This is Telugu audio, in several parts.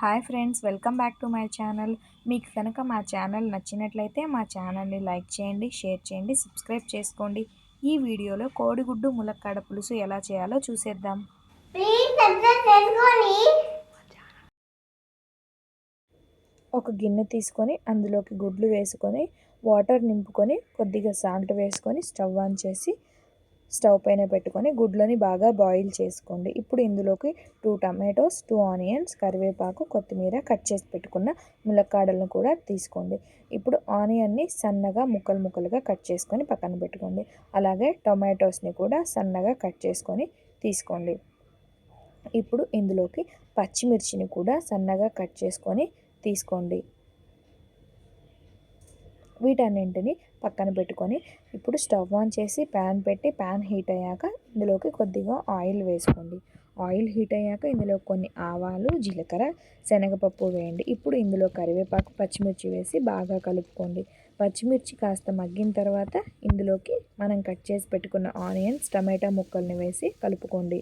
Hi friends welcome back to my channel. మీకు కనుక మా ఛానల్ నచ్చినట్లయితే మా ఛానల్ని లైక్ చేయండి షేర్ చేయండి సబ్స్క్రైబ్ చేసుకోండి. ఈ వీడియోలో కోడిగుడ్డు ములక్కాడ పులుసు ఎలా చేయాలో చూసేద్దాం. ఒక గిన్నె తీసుకొని అందులోకి గుడ్లు వేసుకొని వాటర్ నింపుకొని కొద్దిగా సాల్ట్ వేసుకొని స్టవ్ ఆన్ చేసి స్టవ్ పైన పెట్టుకొని గుడ్లని బాగా బాయిల్ చేసుకోండి. ఇప్పుడు ఇందులోకి టూ టమాటోస్ టూ ఆనియన్స్ కరివేపాకు కొత్తిమీర కట్ చేసి పెట్టుకున్న ములక్కాడలను కూడా తీసుకోండి. ఇప్పుడు ఆనియన్ని సన్నగా ముక్కలు ముక్కలుగా కట్ చేసుకొని పక్కన పెట్టుకోండి. అలాగే టొమాటోస్ని కూడా సన్నగా కట్ చేసుకొని తీసుకోండి. ఇప్పుడు ఇందులోకి పచ్చిమిర్చిని కూడా సన్నగా కట్ చేసుకొని తీసుకోండి. వీటన్నింటిని పక్కన పెట్టుకొని ఇప్పుడు స్టవ్ ఆన్ చేసి ప్యాన్ పెట్టి ప్యాన్ హీట్ అయ్యాక ఇందులోకి కొద్దిగా ఆయిల్ వేసుకోండి. ఆయిల్ హీట్ అయ్యాక ఇందులో కొన్ని ఆవాలు జీలకర్ర శనగపప్పు వేయండి. ఇప్పుడు ఇందులో కరివేపాకు పచ్చిమిర్చి వేసి బాగా కలుపుకోండి. పచ్చిమిర్చి కాస్త మగ్గిన తర్వాత ఇందులోకి మనం కట్ చేసి పెట్టుకున్న ఆనియన్స్ టమాటా ముక్కల్ని వేసి కలుపుకోండి.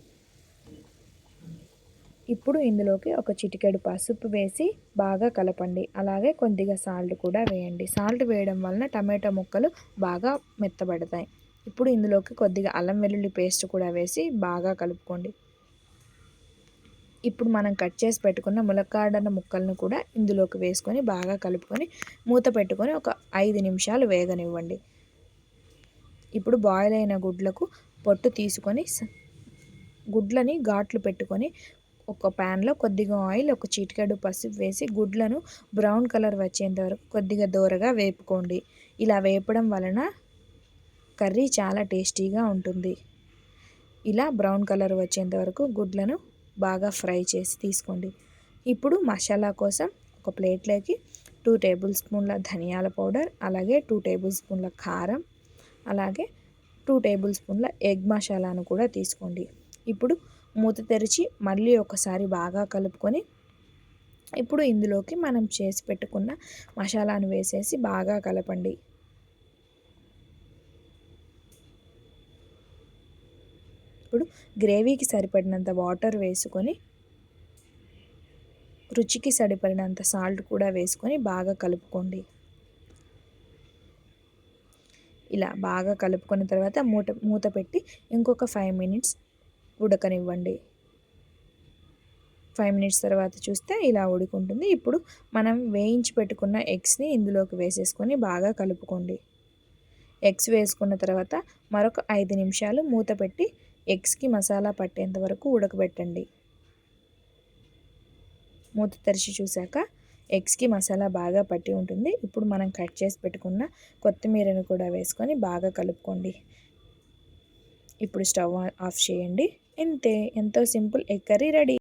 ఇప్పుడు ఇందులోకి ఒక చిటికెడు పసుపు వేసి బాగా కలపండి. అలాగే కొద్దిగా సాల్ట్ కూడా వేయండి. సాల్ట్ వేయడం వలన టమాటో ముక్కలు బాగా మెత్తబడతాయి. ఇప్పుడు ఇందులోకి కొద్దిగా అల్లం వెల్లుల్లి పేస్ట్ కూడా వేసి బాగా కలుపుకోండి. ఇప్పుడు మనం కట్ చేసి పెట్టుకున్న ములక్కాడన ముక్కలను కూడా ఇందులోకి వేసుకొని బాగా కలుపుకొని మూత పెట్టుకొని ఒక ఐదు నిమిషాలు వేగనివ్వండి. ఇప్పుడు బాయిల్ అయిన గుడ్లకు పొట్టు తీసుకొని గుడ్లని ఘాట్లు పెట్టుకొని ఒక ప్యాన్లో కొద్దిగా ఆయిల్ ఒక చిటికెడు పసుపు వేసి గుడ్లను బ్రౌన్ కలర్ వచ్చేంత వరకు కొద్దిగా దూరగా వేపుకోండి. ఇలా వేపడం వలన కర్రీ చాలా టేస్టీగా ఉంటుంది. ఇలా బ్రౌన్ కలర్ వచ్చేంత వరకు గుడ్లను బాగా ఫ్రై చేసి తీసుకోండి. ఇప్పుడు మసాలా కోసం ఒక ప్లేట్లోకి టూ టేబుల్ స్పూన్ల ధనియాల పౌడర్ అలాగే టూ టేబుల్ స్పూన్ల కారం అలాగే టూ టేబుల్ స్పూన్ల ఎగ్ మసాలాను కూడా తీసుకోండి. ఇప్పుడు మూత తెరిచి మళ్ళీ ఒకసారి బాగా కలుపుకొని ఇప్పుడు ఇందులోకి మనం చేసి పెట్టుకున్న మసాలాను వేసేసి బాగా కలపండి. ఇప్పుడు గ్రేవీకి సరిపడినంత వాటర్ వేసుకొని రుచికి సరిపడినంత సాల్ట్ కూడా వేసుకొని బాగా కలుపుకోండి. ఇలా బాగా కలుపుకున్న తర్వాత మూట మూత పెట్టి ఇంకొక ఫైవ్ మినిట్స్ ఉడకనివ్వండి. ఫైవ్ మినిట్స్ తర్వాత చూస్తే ఇలా ఉడుకుంటుంది. ఇప్పుడు మనం వేయించి పెట్టుకున్న ఎగ్స్ని ఇందులోకి వేసేసుకొని బాగా కలుపుకోండి. ఎగ్స్ వేసుకున్న తర్వాత మరొక ఐదు నిమిషాలు మూత పెట్టి ఎగ్స్కి మసాలా పట్టేంత వరకు ఉడకబెట్టండి. మూత తెరిచి చూశాక ఎగ్స్కి మసాలా బాగా పట్టి ఉంటుంది. ఇప్పుడు మనం కట్ చేసి పెట్టుకున్న కొత్తిమీరను కూడా వేసుకొని బాగా కలుపుకోండి. ఇప్పుడు స్టవ్ ఆఫ్ చేయండి. ఇంతే ఎంతో సింపుల్ ఎగ్ కర్రీ రెడీ.